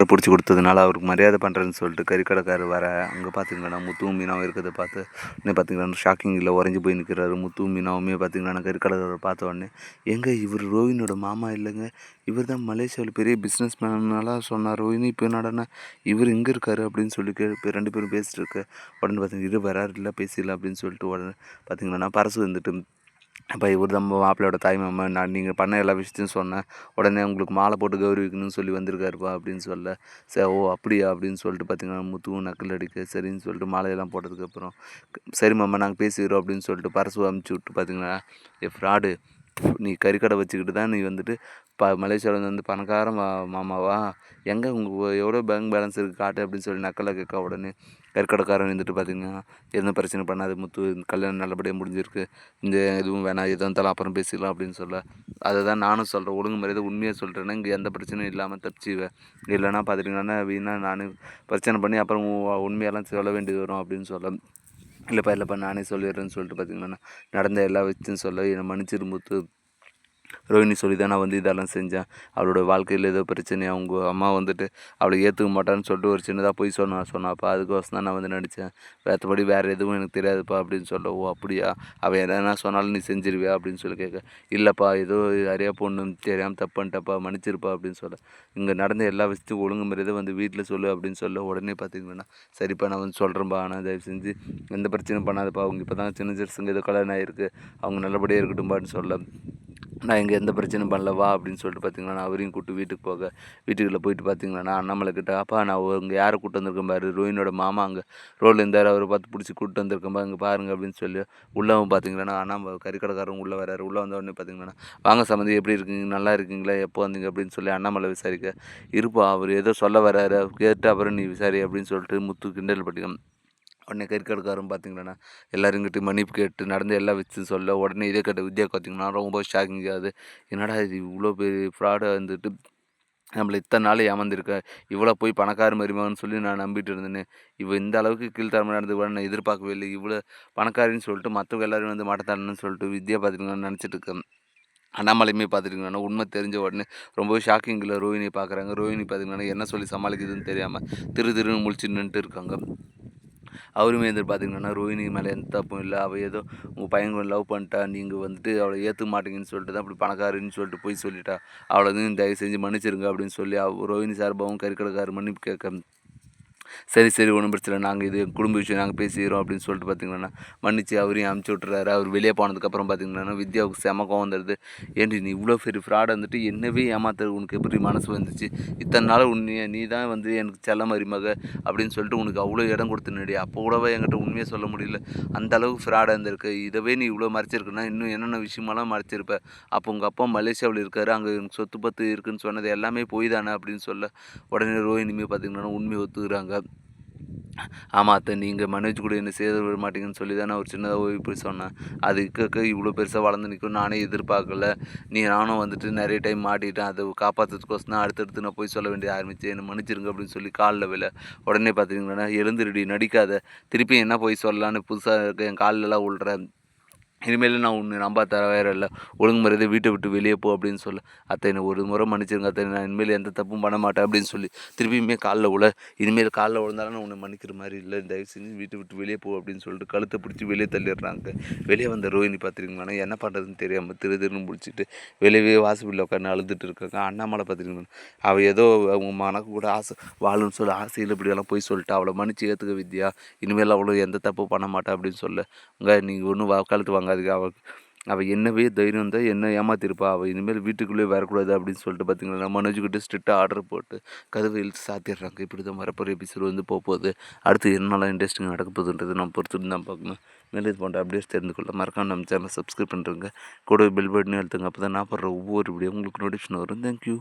பிடிச்சி கொடுத்ததுனால அவருக்கு மரியாதை பண்ணுறேன்னு சொல்லிட்டு கறிக்கடைக்காரர் வர அங்கே பார்த்தீங்கன்னா முத்துவும் மீனாவும் இருக்கிறத பார்த்து உடனே பார்த்தீங்கன்னா ஷாக்கிங்கில் உறைஞ்சி போய் நிற்கிறாரு முத்துவும் மீனாவுமே பார்த்தீங்கன்னா கறிக்கடைக்காரர் பார்த்த உடனே எங்கே இவர் ரோஹினோட மாமா இல்லைங்க இவர் தான் மலேசியாவில் பெரிய பிஸ்னஸ் மேனாலாம் சொன்னார் ரோஹினி இப்போ என்னடனா இவர் இங்கே இருக்காரு அப்படின்னு சொல்லி கே ரெண்டு பேரும் பேசிட்டு இருக்க உடனே பார்த்தீங்கன்னா இரு வராரு இல்லை பேசிடல அப்படின்னு சொல்லிட்டு உடனே பார்த்தீங்கன்னா பரசு வந்துட்டு அப்போ இவர் தான் மாப்பிள்ளையோட தாய் மாமா நான் நீங்கள் பண்ண எல்லா விஷயத்தையும் சொன்னேன். உடனே உங்களுக்கு மாலை போட்டு கௌரவிக்கணும்னு சொல்லி வந்திருக்காருப்பா அப்படின்னு சொல்ல. சரி ஓ அப்படியா? அப்படின்னு சொல்லிட்டு பார்த்தீங்கன்னா முத்துவும் நக்கல் அடிக்க சரின்னு சொல்லிட்டு மாலையெல்லாம் போட்டதுக்கப்புறம் சரி மாமா நாங்கள் பேசிக்கிறோம் அப்படின்னு சொல்லிட்டு பரசு அமுச்சு விட்டு பார்த்தீங்கன்னா ஏ ஃப்ராடு நீ கறிக்கடை வச்சுக்கிட்டு தான் நீ வந்துட்டு ப மலேசியாவில் வந்து பணக்கார மா மாமாவா? எங்கே உங்கள் எவ்வளோ பேங்க் பேலன்ஸ் இருக்குது காட்டு அப்படின்னு சொல்லி நக்கலை கேட்க உடனே கறிக்கடைக்காரன் வந்துட்டு பார்த்தீங்கன்னா எந்த பிரச்சனை பண்ணாது முத்து கல்யாணம் நல்லபடியாக முடிஞ்சிருக்கு. இந்த எதுவும் வேணாம் எதுவும் இருந்தாலும் அப்புறம் பேசிக்கலாம் அப்படின்னு சொல்ல. அதை தான் நானும் சொல்கிறேன் ஒழுங்கு மரியாதை உண்மையாக சொல்கிறேன்னா இங்கே எந்த பிரச்சனையும் இல்லாமல் தப்பிச்சுவேன் இல்லைன்னா பார்த்துட்டிங்கன்னா வீணாக நானும் பிரச்சனை பண்ணி அப்புறம் உண்மையெல்லாம் சொல்ல வேண்டியது வரும் அப்படின்னு சொல்ல. இல்லைப்பா இல்லைப்பா நானே சொல்லிடுறேன்னு சொல்லிட்டு பார்த்தீங்கன்னா நடந்த எல்லா விஷயத்தையும் சொல்ல. என்னை மன்னிச்சிரு முத்து. ரோஹிணி சொல்லி தான் நான் வந்து இதெல்லாம் செஞ்சேன். அவளோட வாழ்க்கையில் ஏதோ பிரச்சனை அவங்க அம்மா வந்துட்டு அவளை ஏற்றுக்க மாட்டான்னு சொல்லிட்டு ஒரு சின்னதாக போய் சொன்னா சொன்னாப்பா அதுக்கோசம் தான் நான் வந்து நடித்தேன் மற்றபடி வேறு எதுவும் எனக்கு தெரியாதுப்பா அப்படின்னு சொல்ல ஓ அப்படியா? அவள் எதனா சொன்னாலும் நீ செஞ்சிருவியா? அப்படின்னு சொல்லி கேட்க இல்லைப்பா ஏதோ அறியா பொண்ணு தெரியாமல் தப்பு பண்ணிட்டப்பா மன்னிச்சிருப்பா அப்படின்னு சொல்ல. இங்கே நடந்த எல்லா விஷயத்தையும் ஒழுங்கு முறையதை வந்து வீட்டில் சொல்லு அப்படின்னு சொல்ல உடனே பார்த்தீங்கன்னா சரிப்பா நான் வந்து சொல்கிறேன்ப்பா ஆனால் தயவு செஞ்சு எந்த பிரச்சனையும் பண்ணாதப்பா. அவங்க இப்போ தான் சின்ன சிறுசுங்க ஏதோ கல்யாணம் ஆகிருக்கு அவங்க நல்லபடியாக இருக்கட்டும்பான்னு சொல்ல. நான் இங்கே எந்த பிரச்சனையும் பண்ணல வா அப்படின்னு சொல்லிட்டு பார்த்தீங்கன்னா அவரையும் கூப்பிட்டு வீட்டுக்கு போக வீட்டுக்குள்ளே போயிட்டு பார்த்தீங்கன்னா அண்ணாமலை கிட்ட அப்பா நான் இங்கே யாரை கூப்பிட்டு வந்திருக்கேன் பாரு? ரோஹினோட மாமா அங்கே ரோடில் இருந்தார் அவரை பார்த்து பிடிச்சி கூப்பிட்டு வந்திருக்கேன் பா இங்கே பாருங்க அப்படின்னு சொல்லி உள்ளவும் பார்த்தீங்கன்னா அண்ணா கறிக்கடைக்காரங்க உள்ளே வராரு. உள்ளே வந்த உடனே பார்த்தீங்கன்னா வாங்க சம்மந்தி எப்படி இருக்கீங்க? நல்லா இருக்கீங்களா? எப்போ வந்தீங்க? அப்படின்னு சொல்லி அண்ணாமலை விசாரிக்க இருப்பா அவர் ஏதோ சொல்ல வராரு கேட்டு அப்புறம் நீ விசாரி அப்படின்னு சொல்லிட்டு முத்து கிண்டல் பண்ணிக்கலாம் உடனே கறிக்கடைக்காரன் பார்த்தீங்கன்னா எல்லோரும் கிட்ட மன்னிப்பு கேட்டு நடந்த எல்லா விஷயம் சொல்ல உடனே இதே கட்ட வித்யா பார்த்தீங்கன்னா ரொம்ப ஷாக்கிங் ஆகுது என்னடா இது இவ்வளோ பெரிய ஃப்ராடாக வந்துட்டு நம்மளை இத்தனை நாள் ஏமாந்துருக்கேன் இவ்வளோ போய் பணக்கார மருமகன்னு சொல்லி நான் நம்பிட்டு இருந்தேன்னு இவ இந்த அளவுக்கு கீழ்த்தரமாக நடந்து நான் எதிர்பார்க்கவே இல்லை. இவ்வளோ பணக்காரின்னு சொல்லிட்டு மற்றவங்க எல்லோரும் வந்து மாட்டத்தானன்னு சொல்லிட்டு வித்யா பார்த்துருக்கேன் நினச்சிட்டு இருக்கேன். அண்ணாமலையுமே பார்த்துருக்கீங்கன்னா உண்மை தெரிஞ்ச உடனே ரொம்பவே ஷாக்கிங்கில் ரோஹினி பார்க்குறாங்க ரோஹினி பார்த்திங்கன்னா என்ன சொல்லி சமாளிக்குதுன்னு தெரியாமல் திரு திருன்னு முழிச்சு நின்றுட்டு இருக்காங்க. அவருமே வந்து பார்த்தீங்கன்னா ரோஹினி மேலே எந்த தப்பும் இல்லை அவள் ஏதோ உங்கள் பையன் லவ் பண்ணிட்டா நீங்கள் வந்துட்டு அவளை ஏற்றுக்க மாட்டீங்கன்னு சொல்லிட்டு தான் அப்படி பணக்காருன்னு சொல்லிட்டு போய் சொல்லிட்டா. அவளை வந்து தயவு செஞ்சு மன்னிச்சிருங்க அப்படின்னு சொல்லி அவ ரோஹினி சார்பாகவும் கறிக்கடைக்காரர் மன்னிப்பு கேட்க சரி சரி ஒன்றும் பிரச்சனை நாங்கள் இது குடும்ப விஷயம் நாங்கள் பேசிக்கிறோம் அப்படின்னு சொல்லிட்டு பார்த்தீங்கன்னா மன்னிச்சு அவரையும் அமுச்சு விட்டுறாரு. அவர் வெளியே போனதுக்கப்புறம் பார்த்தீங்கன்னா வித்யாவுக்கு செம கோவம் வந்துடுது. ஏன்டி நீ இவ்வளோ பெரிய ஃப்ராட் வந்துட்டு என்னவே ஏமாத்துறது உனக்கு எப்படி மனசு வந்துச்சு? இத்தனை நாள் உன்னை நீ தான் வந்து எனக்கு செல்ல மருமக அப்படின்னு சொல்லிட்டு உனக்கு அவ்வளோ இடம் கொடுத்துனடி. அப்போ கூடவே என்கிட்ட உண்மையாக சொல்ல முடியல. அந்த அளவுக்கு ஃப்ராடாக இருந்திருக்கு. இதவே நீ இவ்வளோ மறைச்சிருக்குன்னா இன்னும் என்னென்ன விஷயமெல்லாம் மறைச்சிருப்ப? அப்போ உங்கள் அப்பா மலேசியாவில் இருக்காரு. அங்கே எனக்கு சொத்து பத்து இருக்குன்னு சொன்னது எல்லாமே போய் தானே அப்படின்னு சொல்ல உடனே ரோஹினிமே பார்த்தீங்கன்னா உண்மையை ஒத்துக்கிறாங்க. ஆமாம் அத்தை நீங்கள் மனோஜ் கூட என்ன சேர விட மாட்டீங்கன்னு சொல்லி தான் நான் ஒரு சின்னதாக ஓய்வு போய் சொன்னேன். அதுக்கு இவ்வளோ பெருசாக வளர்ந்து நிற்கும் நானே எதிர்பார்க்கல. நீ நானும் வந்துட்டு நிறைய டைம் மாட்டிட்டேன். அதை காப்பாற்றுறதுக்கோசம் தான் அடுத்தடுத்து நான் போய் சொல்ல வேண்டிய ஆரம்பிச்சு என்னை மன்னிச்சிருங்க அப்படின்னு சொல்லி காலில் வில உடனே பார்த்தீங்கன்னா எழுந்துருடி நடிக்காத. திருப்பி என்ன போய் சொல்லலான்னு புதுசாக என் காலிலலாம் விழுறேன் இனிமேல் நான் உன்னை நம்ப தர வேற இல்லை. ஒழுங்கு மரியாதை வீட்டை விட்டு வெளியே போ அப்படின்னு சொல்ல. அத்தை என்னை ஒரு முறை மன்னிச்சிருங்க அத்தை. நான் இனிமேல் எந்த தப்பும் பண்ண மாட்டேன் அப்படின்னு சொல்லி திருப்பியுமே காலில் உழ. இனிமேல் காலில் விழுந்தாலும் நான் உன்னை மன்னிக்கிற மாதிரி இல்லை. தயவு செஞ்சு வீட்டை விட்டு வெளியே போ அப்படின்னு சொல்லிட்டு கழுத்தை பிடிச்சி வெளியே தள்ளிடுறாங்க. வெளியே வந்த ரோஹினி பார்த்துருக்கீங்களா? என்ன பண்ணுறதுன்னு தெரியாமல் திரு திருன்னு முடிச்சுட்டு வெளியே வாசப்படியில் உட்காந்து அழுதுட்டு இருக்காங்க. அண்ணாமலை பார்த்துருக்கீங்களா? அவள் ஏதோ அவங்க மனக்கு கூட ஆசை வாழும்னு சொல்லி ஆசையில் இப்படியெல்லாம் போய் சொல்லிட்டு. அவளை மன்னிச்சு ஏற்றுக்க வித்யா இனிமேல் அவ்வளோ எந்த தப்பும் பண்ண மாட்டேன் அப்படின்னு சொல்ல. உங்க நீங்கள் ஒன்றும் கழுத்து வாங்க. அதுக்கு அவள் அவள் என்னவே தைரியம் தான் என்ன ஏமாத்திருப்பா? அவள் இனிமேல் வீட்டுக்குள்ளேயே வரக்கூடாது அப்படின்னு சொல்லிட்டு பார்த்தீங்கன்னா மனோஜ்கிட்ட ஸ்ட்ரிக்டாக ஆர்டர் போட்டு கதவை இழுத்து சாத்திடுறாங்க. இப்படி தான் வரப்போகிற எபிசோடு வந்து போக போகுது அடுத்து என்னெல்லாம் இன்ட்ரெஸ்டிங் நடக்க போகுதுன்றது நம்ம பொறுத்துட்டு தான் பார்க்கணும். மேலே இது போன்ற அப்டேட்ஸ் தெரிந்து கொள்ள மறக்காம நம்ம சேனலை சப்ஸ்கிரைப் பண்ணுறேங்க கூட பெல் பட்டன் அழுத்துங்க. அப்போ தான் நான் போடுற ஒவ்வொரு வீடியோ உங்களுக்கு நோட்டிஃபிகேஷன் வரும். தேங்க்யூ